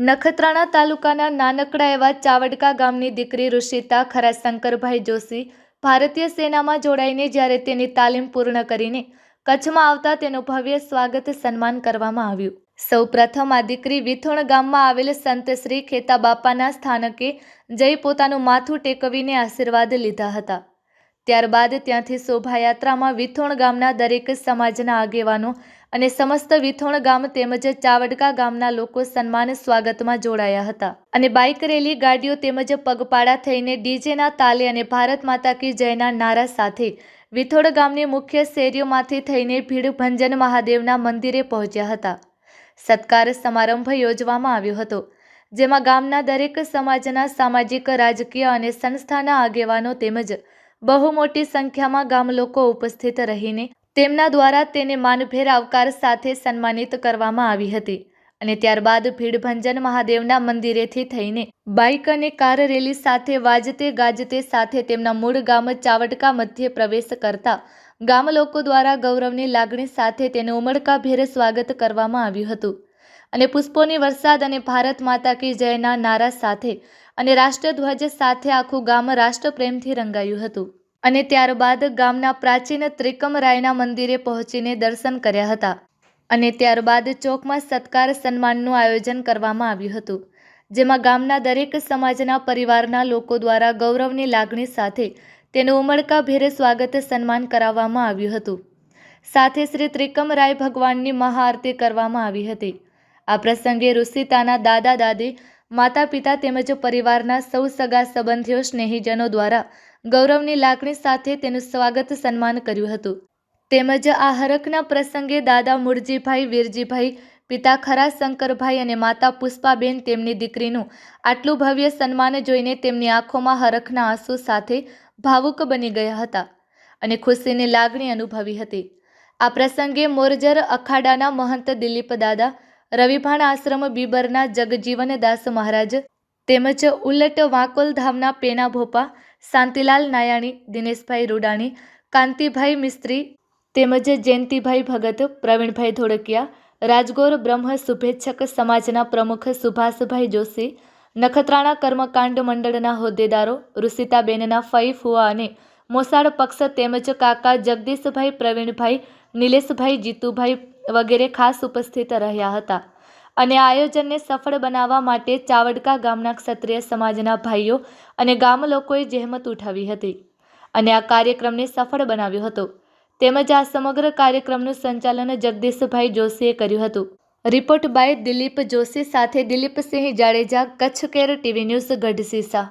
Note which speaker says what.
Speaker 1: નખત્રાણા તાલુકાના નાનકડા એવા ચાવડકા ગામની દીકરી ઋષિતા, ખરા શંકરભાઈ જોશી ભારતીય સેનામાં જોડાઈને જ્યારે તેની તાલીમ પૂર્ણ કરીને કચ્છમાં આવતા તેનું ભવ્ય સ્વાગત સન્માન કરવામાં આવ્યું. સૌ પ્રથમ આ દીકરી વિથોણ ગામમાં આવેલ સંત શ્રી ખેતા બાપાના સ્થાનકે જઈ પોતાનું માથું ટેકવીને આશીર્વાદ લીધા હતા. ત્યારબાદ ત્યાંથી શોભાયાત્રામાં વિથોણ ગામના દરેક સમાજના આગેવાનો અને સમસ્ત વિથોણ ગામ તેમજ ચાવડકા ગામના લોકો સન્માન સ્વાગતમાં જોડાયા હતા. અને બાઇક રેલી ગાડીઓ તેમજ પગપાળા થઈને ડીજેના તાલે અને ભારત માતા કી જયના નારા સાથે વિથોડ ગામની મુખ્ય શેરીઓમાંથી થઈને ભીડ ભંજન મહાદેવના મંદિરે પહોંચ્યા હતા. સત્કાર સમારંભ યોજવામાં આવ્યો હતો, જેમાં ગામના દરેક સમાજના સામાજિક, રાજકીય અને સંસ્થાના આગેવાનો તેમજ બહુ મોટી સંખ્યામાં ગામ લોકો ઉપસ્થિત રહીને તેમના દ્વારા તેને માનભેર આવકાર સાથે સન્માનિત કરવામાં આવી હતી અને ત્યારબાદ ભીડભંજન મહાદેવના મંદિરેથી થઈને બાઇક અને કાર રેલી સાથે વાજતે ગાજતે સાથે તેમના મૂળ ગામ ચાવટકા મધ્યે પ્રવેશ કરતા ગામ લોકો દ્વારા ગૌરવની લાગણી સાથે તેનું ઉમળકાભેર સ્વાગત કરવામાં આવ્યું હતું. અને પુષ્પોની વરસાદ અને ભારત માતા કી જયના નારા સાથે અને રાષ્ટ્રધ્વજ સાથે આખું ગામ રાષ્ટ્રપ્રેમથી રંગાયું હતું. અને ત્યારબાદ ગામના પ્રાચીન ત્રિકમરાયના મંદિરે પહોંચીને દર્શન કર્યા હતા. અને ત્યારબાદ ચોકમાં સત્કાર સન્માનનું આયોજન કરવામાં આવ્યું હતું. જેમાં ગામના દરેક સમાજના પરિવારના લોકો દ્વારા ગૌરવની લાગણી સાથે તેનું ઉમળકાભેર સ્વાગત સન્માન કરાવવામાં આવ્યું હતું. સાથે શ્રી ત્રિકમરાય ભગવાનની મહાઆરતી કરવામાં આવી હતી. આ પ્રસંગે ઋષિતાના દાદા દાદી, માતા પિતા તેમજ પરિવારના સૌ સગા સંબંધીઓ, સ્નેહીજનો દ્વારા ગૌરવની લાગણી સાથે તેનું સ્વાગત સન્માન કર્યું હતું. તેમજ આ હરખના પ્રસંગે દાદા મુરજીભાઈ, વીરજીભાઈ, પિતા ખરા શંકરભાઈ અને માતા પુષ્પાબેન તેમની દીકરીનું આટલું ભવ્ય સન્માન જોઈને તેમની આંખોમાં હરખના આંસુ સાથે ભાવુક બની ગયા હતા અને ખુશીની લાગણી અનુભવી હતી. આ પ્રસંગે મોરજર અખાડાના મહંત દિલીપ દાદા રવિભાણ આશ્રમ બીબરના જગજીવનદાસ મહારાજ તેમજ ઉલટ વાંકોલ ધામના પેના ભોપા, શાંતિલાલ નાયાણી, દિનેશભાઈ રૂડાણી, કાંતિભાઈ મિસ્ત્રી તેમજ જયંતિભાઈ ભગત, પ્રવીણભાઈ ધોળકિયા, રાજગોર બ્રહ્મ શુભેચ્છક સમાજના પ્રમુખ સુભાષભાઈ જોશી, નખત્રાણા કર્મકાંડ મંડળના હોદ્દેદારો ઋષિતાબેનના ફઈ ફુઆ અને મોસાળ પક્ષ તેમજ કાકા જગદીશભાઈ, પ્રવીણભાઈ, નિલેશભાઈ, જીતુભાઈ વગેરે ખાસ ઉપસ્થિત રહ્યા હતા. અને આયોજનને સફળ બનાવવા માટે ચાવડકા ગામના ક્ષત્રિય સમાજના ભાઈઓ અને ગામ લોકોએ જહેમત ઉઠાવી હતી અને આ કાર્યક્રમને સફળ બનાવ્યો હતો. તેમજ આ સમગ્ર કાર્યક્રમનું સંચાલન જગદીશભાઈ જોશીએ કર્યું હતું. રિપોર્ટ બાય દિલીપ જોશી સાથે Dilipsinh Jadeja, Kutch care TV news Gadhsisa